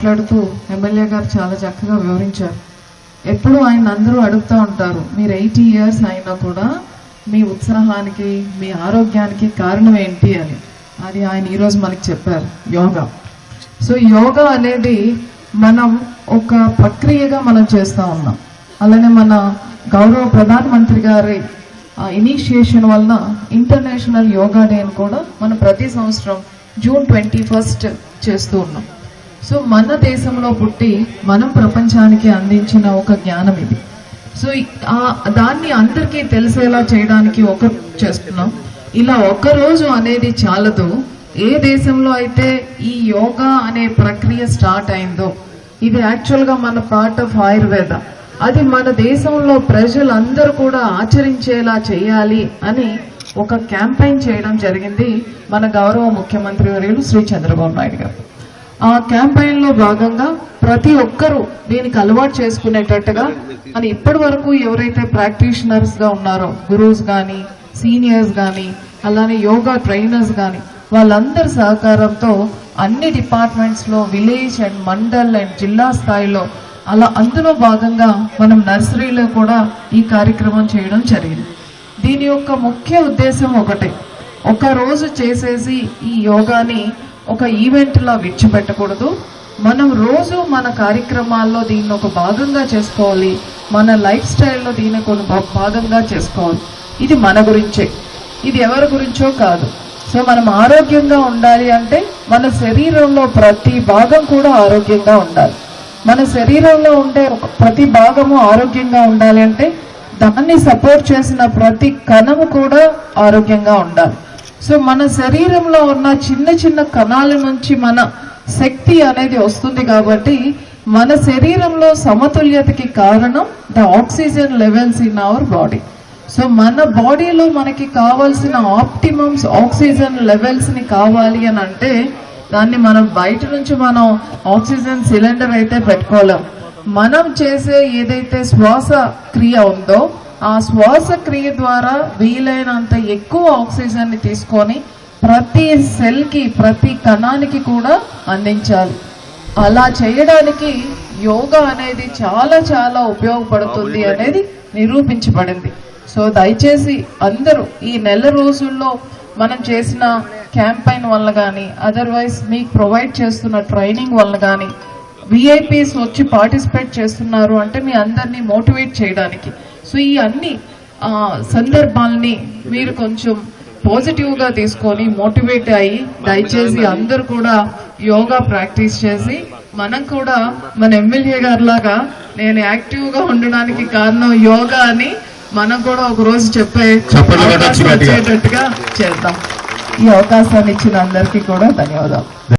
మాట్లాడుతూ ఎమ్మెల్యే గారు చాలా చక్కగా వివరించారు. ఎప్పుడు ఆయన అందరూ అడుగుతూ ఉంటారు మీరు ఎయిటీ ఇయర్స్ అయినా కూడా మీ ఉత్సాహానికి మీ ఆరోగ్యానికి కారణం ఏంటి అని. అది ఆయన ఈరోజు మనకి చెప్పారు యోగా. సో యోగా అనేది మనం ఒక ప్రక్రియగా మనం చేస్తూ ఉన్నాం. అలానే మన గౌరవ ప్రధానమంత్రి గారి ఇనిషియేషన్ వలన ఇంటర్నేషనల్ యోగా డే అని కూడా మనం ప్రతి సంవత్సరం జూన్ ట్వంటీ ఫస్ట్ చేస్తూ ఉన్నాం. సో మన దేశంలో పుట్టి మనం ప్రపంచానికి అందించిన ఒక జ్ఞానం ఇది. సో ఆ దాన్ని అందరికీ తెలిసేలా చేయడానికి ఒక చేస్తున్నాం. ఇలా ఒక్క రోజు అనేది చాలదు. ఏ దేశంలో అయితే ఈ యోగా అనే ప్రక్రియ స్టార్ట్ అయిందో ఇది యాక్చువల్గా మన పార్ట్ ఆఫ్ ఆయుర్వేద. అది మన దేశంలో ప్రజలందరూ కూడా ఆచరించేలా చేయాలి అని ఒక క్యాంపెయిన్ చేయడం జరిగింది మన గౌరవ ముఖ్యమంత్రి వర్యులు శ్రీ చంద్రబాబు నాయుడు గారు. ఆ క్యాంపెయిన్లో భాగంగా ప్రతి ఒక్కరూ దీనికి అలవాటు చేసుకునేటట్టుగా అని ఇప్పటి వరకు ఎవరైతే ప్రాక్టీషనర్స్గా ఉన్నారో గురూస్ కానీ సీనియర్స్ కానీ అలానే యోగా ట్రైనర్స్ కానీ వాళ్ళందరి సహకారంతో అన్ని డిపార్ట్మెంట్స్లో విలేజ్ అండ్ మండల్ అండ్ జిల్లా స్థాయిలో అలా అందులో భాగంగా మనం నర్సరీలో కూడా ఈ కార్యక్రమం చేయడం జరిగింది. దీని యొక్క ముఖ్య ఉద్దేశం ఒకటే. ఒక రోజు చేసేసి ఈ యోగాని ఒక ఈవెంట్లా విచ్చిపెట్టకూడదు విడిచిపెట్టకూడదు. మనం రోజు మన కార్యక్రమాల్లో దీన్ని ఒక భాగంగా చేసుకోవాలి. మన లైఫ్ స్టైల్లో దీన్ని కొన్ని భాగంగా చేసుకోవాలి. ఇది మన గురించే. ఇది ఎవరి గురించో కాదు. సో మనం ఆరోగ్యంగా ఉండాలి అంటే మన శరీరంలో ప్రతి భాగం కూడా ఆరోగ్యంగా ఉండాలి. మన శరీరంలో ఉండే ఒక ప్రతి భాగము ఆరోగ్యంగా ఉండాలి అంటే దాన్ని సపోర్ట్ చేసిన ప్రతి కణము కూడా ఆరోగ్యంగా ఉండాలి. సో మన శరీరంలో ఉన్న చిన్న చిన్న కణాల నుంచి మన శక్తి అనేది వస్తుంది కాబట్టి మన శరీరంలో సమతుల్యతకి కారణం the oxygen levels in our body. So మన బాడీలో మనకి కావాల్సిన ఆప్టిమమ్స్ ఆక్సిజన్ లెవెల్స్ని కావాలి అని అంటే దాన్ని మనం బయట నుంచి మనం ఆక్సిజన్ సిలిండర్ అయితే పెట్టుకోలేం. మనం చేసే ఏదైతే శ్వాస క్రియ ఉందో ఆ శ్వాస క్రియ ద్వారా వీలైనంత ఎక్కువ ఆక్సిజన్ని తీసుకొని ప్రతి సెల్కి ప్రతి కణానికి కూడా అందించాలి. అలా చేయడానికి యోగా అనేది చాలా చాలా ఉపయోగపడుతుంది అనేది నిరూపించబడింది. సో దయచేసి అందరూ ఈ నెల రోజుల్లో మనం చేసిన క్యాంపైన్ వల్ల కానీ అదర్వైజ్ మీకు ప్రొవైడ్ చేస్తున్న ట్రైనింగ్ వల్ల కానీ విఐపీస్ వచ్చి పార్టిసిపేట్ చేస్తున్నారు అంటే మీ అందరినీ మోటివేట్ చేయడానికి. సో ఈ అన్ని సందర్భాల్ని మీరు కొంచెం పాజిటివ్గా తీసుకొని మోటివేట్ అయ్యి దయచేసి అందరూ కూడా యోగా ప్రాక్టీస్ చేసి మనం కూడా మన ఎమ్మెల్యే గారి లాగా నేను యాక్టివ్గా ఉండడానికి కారణం యోగా అని మనం కూడా ఒక రోజు చెప్పే. వచ్చేటట్టుగా చేద్దాం ఈ అవకాశాన్ని ఇచ్చిన అందరికీ కూడా ధన్యవాదాలు